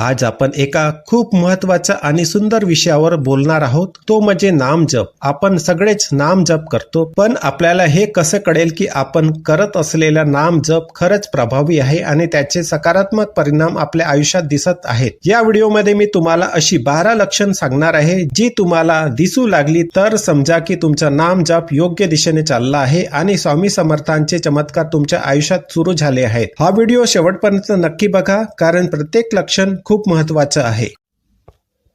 आज आपण एका खूप महत्त्वाच्या आणि सुंदर विषयावर बोलणार आहोत. तो म्हणजे नामजप आपण सगळेच नाम जप करतो पण आपल्याला हे कसं कळेल की आपण करत असलेला नामजप खरंच प्रभावी आहे आणि त्याचे सकारात्मक परिणाम आपल्या आयुष्यात दिसत आहेत. या व्हिडिओमध्ये मी तुम्हाला अशी बारा लक्षण सांगणार आहे जी तुम्हाला दिसू लागली तर समजा की तुमचा नाम जप योग्य दिशेने चालला आहे आणि स्वामी समर्थांचे चमत्कार तुमच्या आयुष्यात सुरू झाले आहेत. हा व्हिडिओ शेवटपर्यंत नक्की बघा कारण प्रत्येक लक्षण खूप महत्वाचं आहे.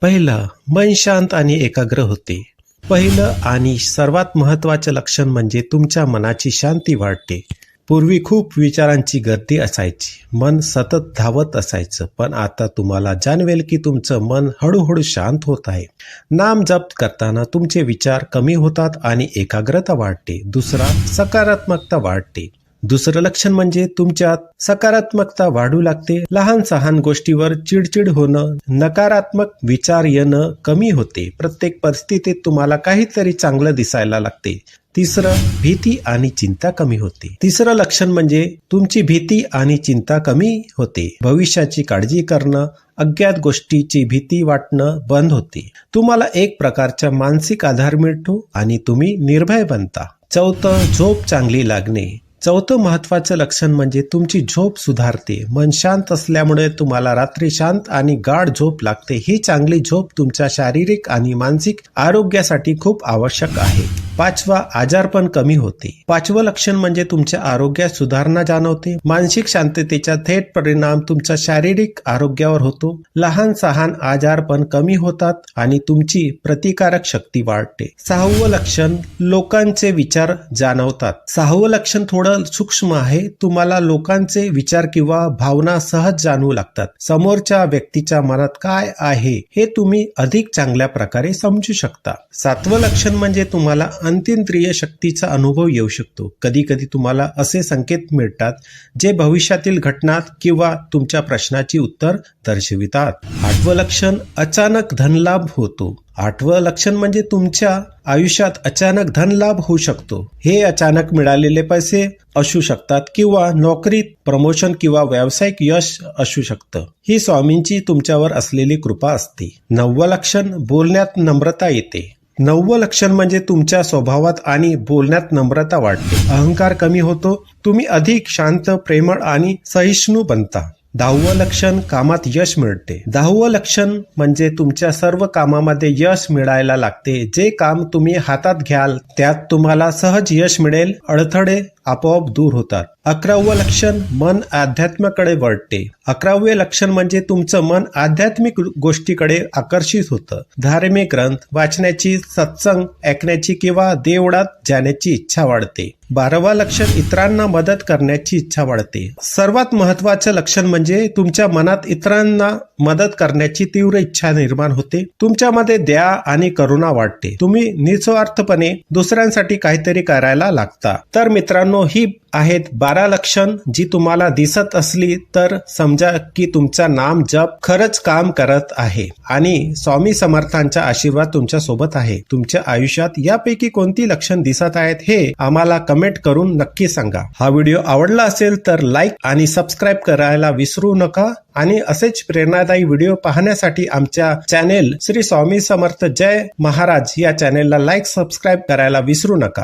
पहिलं मन शांत आणि एकाग्र होते. पहिलं आणि सर्वात महत्वाचं लक्षण म्हणजे तुमच्या मनाची शांती वाढते. पूर्वी खूप विचारांची गर्दी असायची. मन सतत धावत असायचं. पण आता तुम्हाला जाणवेल की तुमचं मन हळूहळू शांत होत आहे. नाम जप करताना तुमचे विचार कमी होतात आणि एकाग्रता वाढते. दुसरा सकारात्मकता वाढते. दुसरं लक्षण म्हणजे तुमच्यात सकारात्मकता वाढू लागते. लहान सहान गोष्टीवर चिडचिड होणं नकारात्मक विचार येणं कमी होते. प्रत्येक परिस्थितीत तुम्हाला काहीतरी चांगलं दिसायला लागते. तिसरं भीती आणि चिंता कमी होते. तिसरं लक्षण म्हणजे तुमची भीती आणि चिंता कमी होते. भविष्याची काळजी करणं अज्ञात गोष्टीची भीती वाटणं बंद होते. तुम्हाला एक प्रकारचा मानसिक आधार मिळतो आणि तुम्ही निर्भय बनता. चौथं झोप चांगली लागणे. चौथं महत्वाचं लक्षण म्हणजे तुमची झोप सुधारते. मन शांत असल्यामुळे तुम्हाला रात्री शांत आणि गाढ झोप लागते. ही चांगली झोप तुमच्या शारीरिक आणि मानसिक आरोग्यासाठी खूप आवश्यक आहे. पाचवा आजारपण कमी होते. पाचवं लक्षण म्हणजे तुमच्या आरोग्यात सुधारणा जाणवते. मानसिक शांततेचा थेट परिणाम तुमच्या शारीरिक आरोग्यावर होतो. लहान सहान आजारपण कमी होतात आणि तुमची प्रतिकारक शक्ती वाढते. सहावं लक्षण लोकांचे विचार जाणवतात. सहावं लक्षण थोडं सूक्ष्म आहे. तुम्हाला लोकांचे विचार किंवा भावना सहज जाणवू लागतात. समोरच्या व्यक्तीच्या मनात काय आहे हे तुम्ही अधिक चांगल्या प्रकारे समजू शकता. सातवं लक्षण म्हणजे तुम्हाला अंतिंद्रिय शक्तीचा अनुभव येऊ शकतो. कधी कधी तुम्हाला असे संकेत मिळतात जे भविष्यातील घटना किंवा तुमच्या प्रश्नाची उत्तर दर्शवितात. आठवं लक्षण अचानक धनलाभ होतो. आठवं लक्षण म्हणजे तुमच्या आयुष्यात अचानक धनलाभ होऊ शकतो. हे अचानक मिळालेले पैसे असू शकतात किंवा नोकरीत प्रमोशन किंवा व्यावसायिक यश असू शकतं. ही स्वामींची तुमच्यावर असलेली कृपा असते. नववं लक्षण बोलण्यात नम्रता येते. नववं लक्षण म्हणजे तुमच्या स्वभावात आणि बोलण्यात नम्रता वाढते. अहंकार कमी होतो तुम्ही अधिक शांत प्रेमळ आणि सहिष्णू बनता. दहावं लक्षण कामात यश मिळते. दहावं लक्षण म्हणजे तुमच्या सर्व कामामध्ये यश मिळायला लागते. जे काम तुम्ही हातात घ्याल त्यात तुम्हाला सहज यश मिळेल अडथळे आपोआप दूर होतात. अकरावं लक्षण मन अध्यात्माकडे वळते. अकरावे लक्षण म्हणजे तुमचं मन आध्यात्मिक गोष्टीकडे आकर्षित होतं. धार्मिक ग्रंथ वाचण्याची सत्संग ऐकण्याची किंवा देवळात जाण्याची इच्छा वाढते. बारावा लक्षण इतरांना मदत करण्याची इच्छा वाढते. सर्वात महत्वाचं लक्षण म्हणजे तुमच्या मनात इतरांना मदत करण्याची तीव्र इच्छा निर्माण होते. तुमच्यामध्ये दया आणि करुणा वाटते तुम्ही निस्वार्थपणे दुसऱ्यांसाठी काहीतरी करायला लागता. तर मित्रांनो ही आहेत. बारा लक्षण जी तुम्हाला दिसत असली तर समजा की तुमचा नाम जप खरंच काम करत आहे आणि स्वामी समर्थांचा आशीर्वाद तुमच्यासोबत आहे. तुमच्या आयुष्यात यापैकी कोणती लक्षण दिसत आहेत हे आम्हाला कमेंट करून नक्की सांगा. हा व्हिडिओ आवडला असेल तर लाईक आणि सबस्क्राईब करायला विसरू नका आणि असेच प्रेरणादायी व्हिडिओ पाहण्यासाठी आमच्या चॅनेल श्री स्वामी समर्थ जय महाराज या चॅनेलला लाईक सबस्क्राईब करायला विसरू नका.